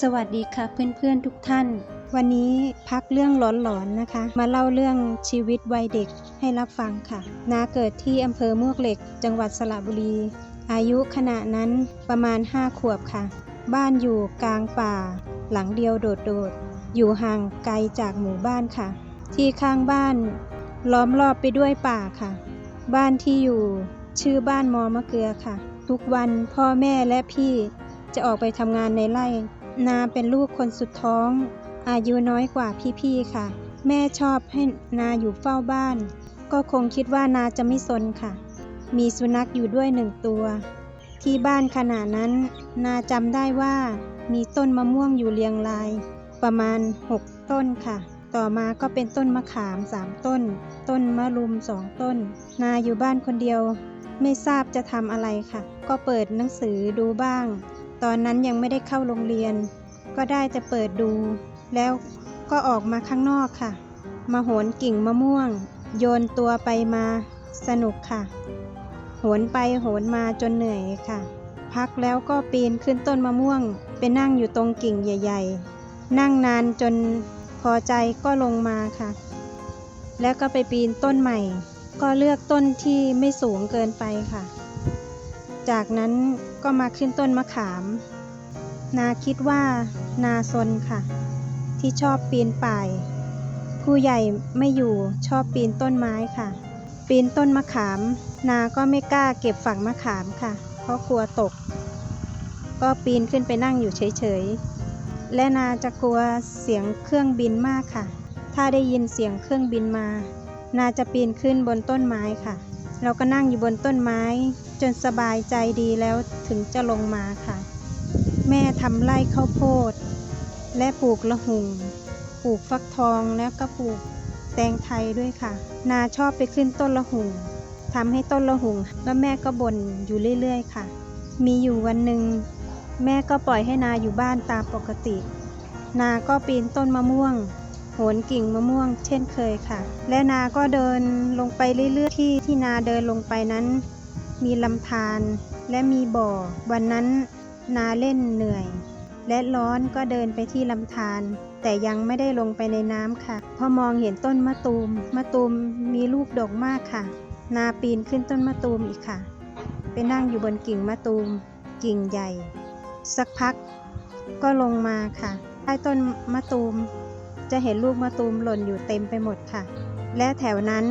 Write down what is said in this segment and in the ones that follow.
สวัสดีค่ะเพื่อนๆทุกท่าน วันนี้พักเรื่องหลอนๆนะคะ มาเล่าเรื่องชีวิตวัยเด็กให้รับฟังค่ะ นาเกิดที่อำเภอมวกเหล็ก จังหวัดสระบุรี อายุขณะนั้นประมาณ 5 ขวบค่ะ บ้านอยู่กลางป่า หลังเดียวโดดๆ อยู่ห่างไกลจากหมู่บ้านค่ะ ที่ข้างบ้านล้อมรอบไปด้วยป่าค่ะ บ้านที่อยู่ชื่อบ้านมอมะเกลือค่ะ ทุกวันพ่อแม่และพี่จะออกไปทำงานในไร่ นาเป็นลูกคนสุดท้อง อายุน้อยกว่าพี่ๆค่ะ แม่ชอบให้นาอยู่เฝ้าบ้าน ก็คงคิดว่านาจะไม่สนค่ะ มีสุนัขอยู่ด้วยหนึ่งตัว ที่บ้านขณะนั้น นาจำได้ว่า มีต้นมะม่วงอยู่เรียงราย ประมาณ 6 ต้นค่ะต่อมาก็เป็นต้นมะขาม3ต้น ต้นมะรุมสองต้น นาอยู่บ้านคนเดียว ไม่ทราบจะทำอะไรค่ะ ก็เปิดหนังสือดูบ้าง ตอนนั้นยังไม่ได้เข้าโรงเรียน ก็ได้จะเปิดดู แล้วก็ออกมาข้างนอกค่ะ มาโหนกิ่งมะม่วง โยนตัวไปมาสนุกค่ะ โหนไปโหนมาจนเหนื่อยค่ะ พักแล้วก็ปีนขึ้นต้นมะม่วง ไปนั่งอยู่ตรงกิ่งใหญ่ ๆ นั่งนานจนพอใจก็ลงมาค่ะ แล้วก็ไปปีนต้นใหม่ ก็เลือกต้นที่ไม่สูงเกินไปค่ะ จากนั้นก็มาขึ้นต้นมะขาม นาคิดว่านาซนค่ะ ที่ชอบปีนป่ายผู้ใหญ่ไม่อยู่ชอบปีนต้นไม้ค่ะ ปีนต้นมะขาม นาก็ไม่กล้าเก็บฝักมะขามค่ะ เพราะกลัวตก ก็ปีนขึ้นไปนั่งอยู่เฉยๆ และนาจะกลัวเสียงเครื่องบินมากค่ะ ถ้าได้ยินเสียงเครื่องบินมา นาจะปีนขึ้นบนต้นไม้ค่ะ เราก็นั่งอยู่บนต้นไม้ จนสบายใจดีแล้วถึงจะลงมาค่ะ แม่ทำไร่ข้าวโพด และปลูกละหุงปลูกฟักทองแล้วก็ปลูกแตงไทยด้วยค่ะ นาชอบไปขึ้นต้นละหุงทำให้ต้นละหุงแล้วแม่ก็บ่นอยู่เรื่อยๆค่ะ มีอยู่วันหนึ่งแม่ก็ปล่อยให้นาอยู่บ้านตามปกติ นาก็ปีนต้นมะม่วง โหนกิ่งมะม่วง เช่นเคยค่ะ และนาก็เดินลงไปเรื่อยๆที่ที่นาเดินลงไปนั้น มีลำธารและมีบ่อ วันนั้นนาเล่นเหนื่อย และร้อนก็เดินไปที่ลำธารแต่ยังไม่ได้ลงไปในน้ำค่ะ พอมองเห็นต้นมะตูมมะตูมมีลูกดกมากค่ะ นาปีนขึ้นต้นมะตูมอีกค่ะ ไปนั่งอยู่บนกิ่งมะตูม กิ่งใหญ่ สักพักก็ลงมาค่ะ ใต้ต้นมะตูม จะเห็นลูกมะตูมหล่นอยู่เต็มไปหมดค่ะ และแถวนั้น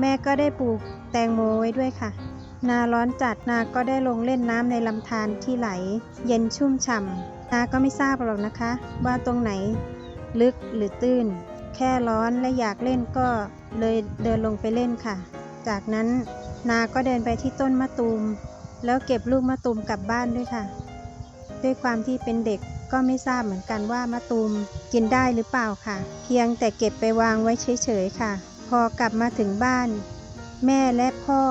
แม่ก็ได้ปลูกแตงโมไว้ด้วยค่ะ นาร้อนจัดนาก็ได้ลงเล่นน้ำในลำธารที่ไหล เย็นชุ่มฉ่ำนาก็ไม่ทราบหรอกนะคะ ว่าตรงไหน ลึกหรือตื้น แค่ร้อนและอยากเล่นก็เลยเดินลงไปเล่นค่ะ จากนั้นนาก็เดินไปที่ต้นมะตูม แล้วเก็บลูกมะตูมกลับบ้านด้วยค่ะ ด้วยความที่เป็นเด็กก็ไม่ทราบเหมือนกันว่ามะตูมกินได้หรือเปล่าค่ะ เพียงแต่เก็บไปวางไว้เฉยๆค่ะ พอกลับมาถึงบ้าน แม่และพ่อ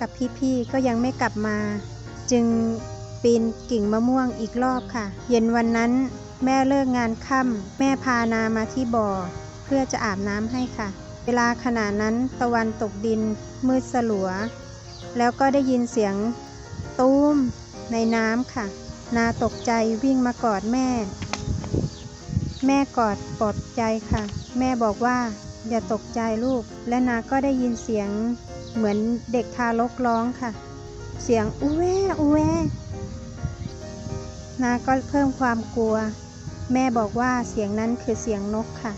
กับพี่ๆก็ยังไม่กลับมา จึงปีนกิ่งมะม่วงอีกรอบค่ะ เย็นวันนั้นแม่เลิกงานค่ำแม่พานามาที่บ่อ เพื่อจะอาบน้ำให้ค่ะ เวลาขณะนั้นตะวันตกดินมืดสลัว แล้วก็ได้ยินเสียงตูมในน้ำค่ะ นาตกใจวิ่งมากอดแม่ แม่กอดปลอบใจค่ะ แม่บอกว่าอย่าตกใจลูก และนาก็ได้ยินเสียง เหมือนเด็กทารกร้องค่ะ เสียงอูแวอูแวนาก็เพิ่มความกลัว แม่บอกว่าเสียงนั้นคือเสียงนกค่ะ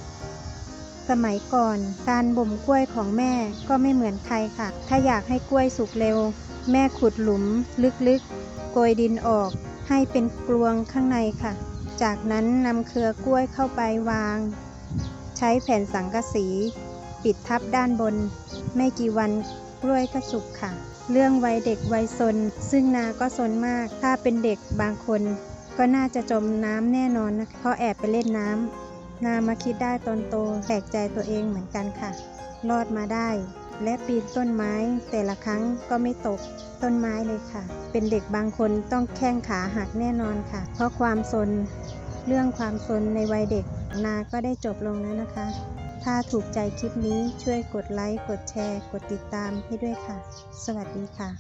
สมัยก่อนการบ่มกล้วยของแม่ก็ไม่เหมือนใครค่ะ ถ้าอยากให้กล้วยสุกเร็ว แม่ขุดหลุมลึกๆโกยดินออก ให้เป็นกลวงข้างในค่ะ จากนั้นนำเครือกล้วยเข้าไปวาง ใช้แผ่นสังกะสี ปิดทับด้านบน ไม่กี่วันกล้วยก็สุกค่ะ เรื่องวัยเด็กวัยซน ซึ่งนาก็ซนมาก ถ้าเป็นเด็กบางคน ก็น่าจะจมน้ำแน่นอนนะเพราะแอบไปเล่นน้ำนามาคิดได้ตอนโตแปลกใจตัวเองเหมือนกันค่ะ รอดมาได้ และปีนต้นไม้แต่ละครั้งก็ไม่ตกต้นไม้เลยค่ะ เป็นเด็กบางคนต้องแข้งขาหักแน่นอนค่ะ เพราะความซน เรื่องความซนในวัยเด็กนาก็ได้จบลงแล้วนะคะ ถ้าถูกใจคลิปนี้ช่วยกดไลค์ กดแชร์ กดติดตามให้ด้วยค่ะ สวัสดีค่ะ